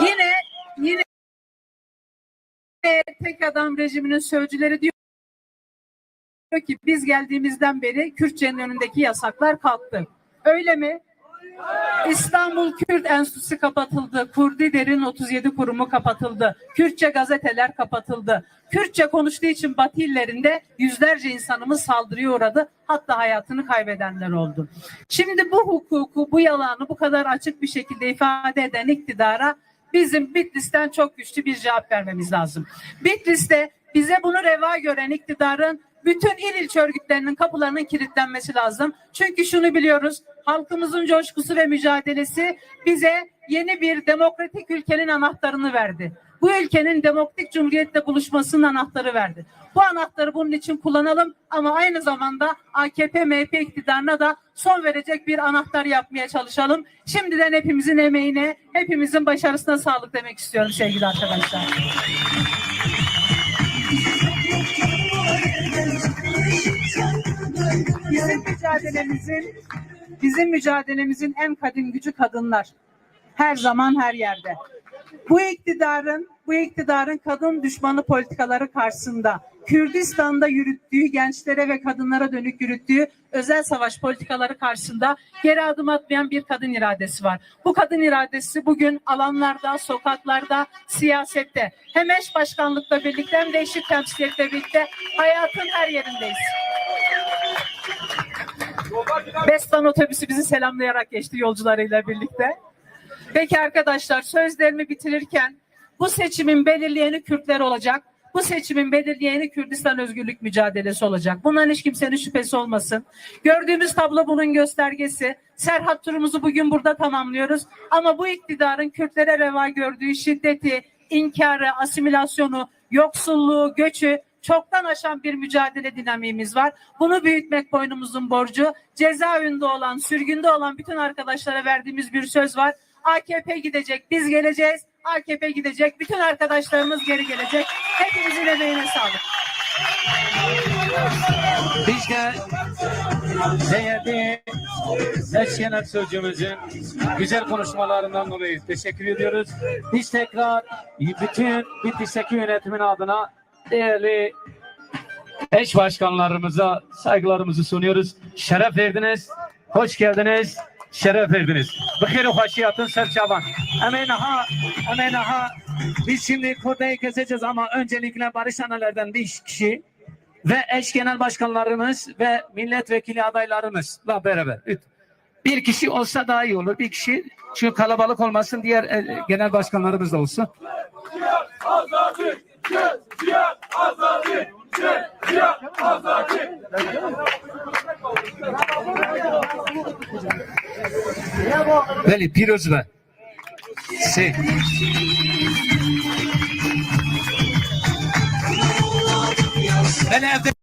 Yine yine tek adam rejiminin sözcüleri diyor ki biz geldiğimizden beri Kürtçenin önündeki yasaklar kalktı. Öyle mi? İstanbul Kürt Enstitüsü kapatıldı. Kurdider'in 37 kurumu kapatıldı. Kürtçe gazeteler kapatıldı. Kürtçe konuştuğu için Batı illerinde yüzlerce insanımız saldırıya uğradı. Hatta hayatını kaybedenler oldu. Şimdi bu hukuku, bu yalanı bu kadar açık bir şekilde ifade eden iktidara bizim Bitlis'ten çok güçlü bir cevap vermemiz lazım. Bitlis'te bize bunu reva gören iktidarın bütün il ilçe örgütlerinin kapılarının kilitlenmesi lazım. Çünkü şunu biliyoruz, halkımızın coşkusu ve mücadelesi bize yeni bir demokratik ülkenin anahtarını verdi. Bu ülkenin demokratik cumhuriyetle buluşmasının anahtarı verdi. Bu anahtarı bunun için kullanalım ama aynı zamanda AKP MHP iktidarına da son verecek bir anahtar yapmaya çalışalım. Şimdiden hepimizin emeğine, hepimizin başarısına sağlık demek istiyorum sevgili arkadaşlar. Bizim mücadelemizin bizim mücadelemizin en kadim gücü kadınlar. Her zaman her yerde. Bu iktidarın bu iktidarın kadın düşmanı politikaları karşısında Kürdistan'da yürüttüğü gençlere ve kadınlara dönük yürüttüğü özel savaş politikaları karşısında geri adım atmayan bir kadın iradesi var. Bu kadın iradesi bugün alanlarda, sokaklarda, siyasette hem eş başkanlıkla birlikte hem de eşit temsiliyetle birlikte hayatın her yerindeyiz. Bestan otobüsü bizi selamlayarak geçti yolcularıyla birlikte. Peki arkadaşlar sözlerimi bitirirken bu seçimin belirleyeni Kürtler olacak. Bu seçimin belirleyeni Kürdistan özgürlük mücadelesi olacak. Bundan hiç kimsenin şüphesi olmasın. Gördüğümüz tablo bunun göstergesi. Serhat turumuzu bugün burada tamamlıyoruz. Ama bu iktidarın Kürtlere reva gördüğü şiddeti, inkarı, asimilasyonu, yoksulluğu, göçü çoktan aşan bir mücadele dinamiğimiz var. Bunu büyütmek boynumuzun borcu. Cezaevinde olan, sürgünde olan bütün arkadaşlara verdiğimiz bir söz var. AKP gidecek, biz geleceğiz. AKP gidecek, bütün arkadaşlarımız geri gelecek. Hepinizin emeğine sağlık. Biz de değerli eş genel sözcümüzün güzel konuşmalarından dolayı teşekkür ediyoruz. Biz tekrar bütün Bitlis'teki yönetimin adına değerli eş başkanlarımıza saygılarımızı sunuyoruz. Şeref verdiniz, hoş geldiniz, şeref verdiniz. Bıkır hoşiyatın serçavan. Hemen ha, hemen ha. Biz şimdi kurdayı keseceğiz ama öncelikle barış analardan bir kişi ve eş genel başkanlarımız ve milletvekili adaylarımızla beraber. Bir kişi olsa daha iyi olur. Bir kişi çünkü kalabalık olmasın diğer genel başkanlarımız da olsun. Azadi, cihat azadi, cihat azadi. Veli Piroz ve şey. Evde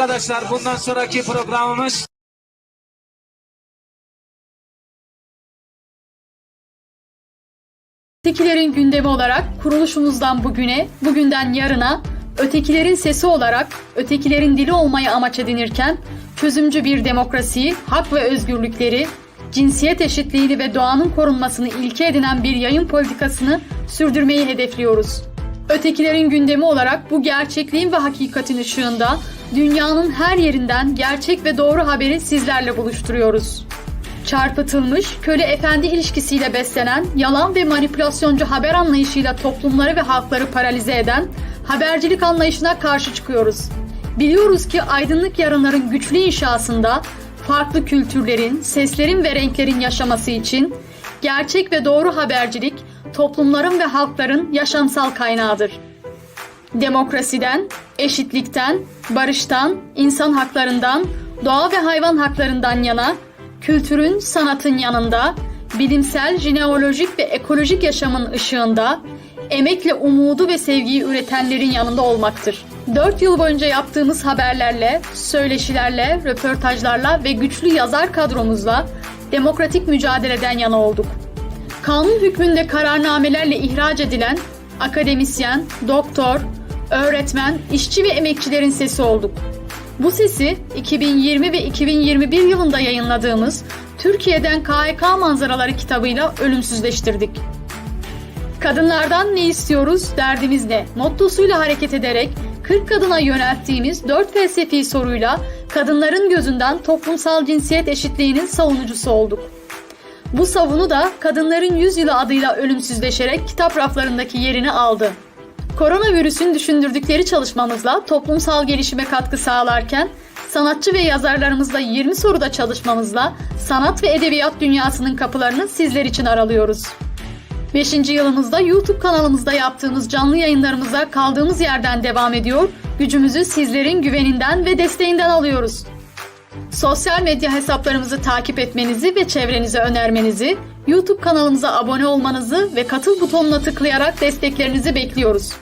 arkadaşlar bundan sonraki programımız Ötekilerin gündemi olarak kuruluşumuzdan bugüne, bugünden yarına, ötekilerin sesi olarak ötekilerin dili olmayı amaç edinirken, çözümcü bir demokrasiyi, hak ve özgürlükleri, cinsiyet eşitliğini ve doğanın korunmasını ilke edinen bir yayın politikasını sürdürmeyi hedefliyoruz. Ötekilerin gündemi olarak bu gerçekliğin ve hakikatin ışığında dünyanın her yerinden gerçek ve doğru haberi sizlerle buluşturuyoruz çarpıtılmış, köle efendi ilişkisiyle beslenen, yalan ve manipülasyoncu haber anlayışıyla toplumları ve halkları paralize eden habercilik anlayışına karşı çıkıyoruz. Biliyoruz ki aydınlık yarınların güçlü inşasında farklı kültürlerin, seslerin ve renklerin yaşaması için gerçek ve doğru habercilik toplumların ve halkların yaşamsal kaynağıdır. Demokrasiden, eşitlikten, barıştan, insan haklarından, doğa ve hayvan haklarından yana kültürün, sanatın yanında, bilimsel, jineolojik ve ekolojik yaşamın ışığında, emekle umudu ve sevgiyi üretenlerin yanında olmaktır. 4 yıl boyunca yaptığımız haberlerle, söyleşilerle, röportajlarla ve güçlü yazar kadromuzla demokratik mücadeleden yana olduk. Kanun hükmünde kararnamelerle ihraç edilen akademisyen, doktor, öğretmen, işçi ve emekçilerin sesi olduk. Bu sesi 2020 ve 2021 yılında yayınladığımız Türkiye'den KHK manzaraları kitabıyla ölümsüzleştirdik. Kadınlardan ne istiyoruz, derdimiz ne? Mottosuyla hareket ederek 40 kadına yönelttiğimiz 4 felsefi soruyla kadınların gözünden toplumsal cinsiyet eşitliğinin savunucusu olduk. Bu savunu da Kadınların Yüzyılı adıyla ölümsüzleşerek kitap raflarındaki yerini aldı. Koronavirüsün düşündürdükleri çalışmamızla toplumsal gelişime katkı sağlarken sanatçı ve yazarlarımızla 20 soruda çalışmamızla sanat ve edebiyat dünyasının kapılarını sizler için aralıyoruz. 5. yılımızda YouTube kanalımızda yaptığımız canlı yayınlarımıza kaldığımız yerden devam ediyor, gücümüzü sizlerin güveninden ve desteğinden alıyoruz. Sosyal medya hesaplarımızı takip etmenizi ve çevrenize önermenizi, YouTube kanalımıza abone olmanızı ve katıl butonuna tıklayarak desteklerinizi bekliyoruz.